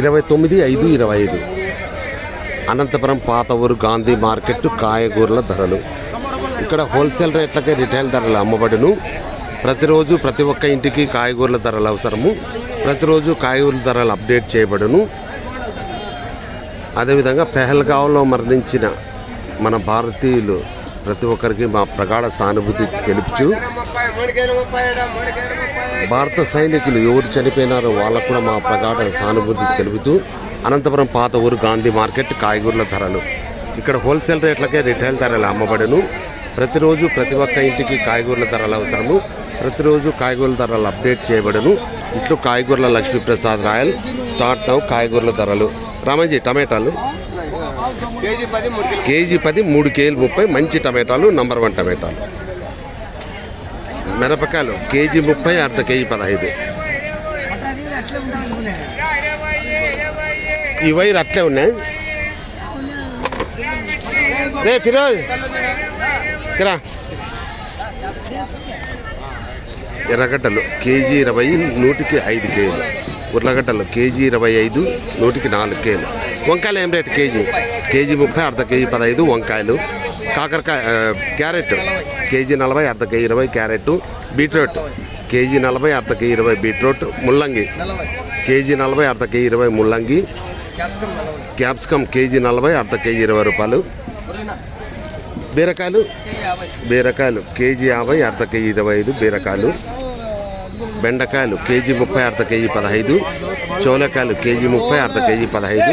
ఇరవై తొమ్మిది ఐదు ఇరవై ఐదు. అనంతపురం పాత ఊరు గాంధీ మార్కెట్ కాయగూరల ధరలు. ఇక్కడ హోల్సేల్ రేట్లకే రిటైల్ ధరలు అమ్మబడును. ప్రతిరోజు ప్రతి ఒక్క ఇంటికి కాయగూరల ధరలు అవసరము. ప్రతిరోజు కాయగూరల ధరలు అప్డేట్ చేయబడును. అదేవిధంగా పెహల్గావ్లో మరణించిన మన భారతీయులు ప్రతి ఒక్కరికి మా ప్రగాఢ సానుభూతి తెలుపుచు. భారత సైనికులు ఎవరు చనిపోయినారో వాళ్ళకు కూడా మా ప్రగాఢ సానుభూతి తెలుపుతూ అనంతపురం పాత ఊరు గాంధీ మార్కెట్ కాయగూరల ధరలు. ఇక్కడ హోల్సేల్ రేట్లకే రిటైల్ ధరలు అమ్మబడును. ప్రతిరోజు ప్రతి ఒక్క ఇంటికి కాయగూరల ధరలు అవసరము. ప్రతిరోజు కాయగూరల ధరలు అప్డేట్ చేయబడును. ఇట్లు కాయగూరల లక్ష్మీప్రసాద్ రాయల్ స్టార్ట్ నవ్ కాయగూరల ధరలు. రామాజీ టమాటాలు? కేజీ పది మూడు కేజీ పది మూడు కేజీలు ముప్పై మంచి టమాటాలు నంబర్ వన్ టమాటాలు. మిరపకాయలు కేజీ ముప్పై అర్ధ కేజీ పదహైదు. ఈ వైర్ అట్లే ఉన్నాయి. రే ఫిరోజ్. కిరా ఎర్రగడ్డలు కేజీ ఇరవై నూటికి ఐదు కేజీలు. ఉర్లగడ్డలు కేజీ ఇరవై ఐదు నూటికి నాలుగు కేజీలు. వంకాయలు ఏం రేటు కేజీ? కేజీ ముప్పై అర్ధ కేజీ పదహైదు వంకాయలు. కాకరకాయ క్యారెట్. కేజీ నలభై అర్ధ కేజీ ఇరవై క్యారెట్. బీట్రూట్. కేజీ నలభై అర్ధ కేజీ ఇరవై బీట్రూట్. ముల్లంగి. కేజీ నలభై అర్ధ కేజీ ఇరవై ముల్లంగి. క్యాప్సికమ్ కేజీ నలభై అర్ధ కేజీ ఇరవై రూపాయలు. బీరకాయలు? బీరకాయలు. కేజీ యాభై అర్ధ కేజీ ఇరవై ఐదు బీరకాయలు. బెండకాయలు కేజీ ముప్పై అర్ధ కేజీ పదహైదు. చోలకాయలు కేజీ ముప్పై అర్ధ కేజీ పదహైదు.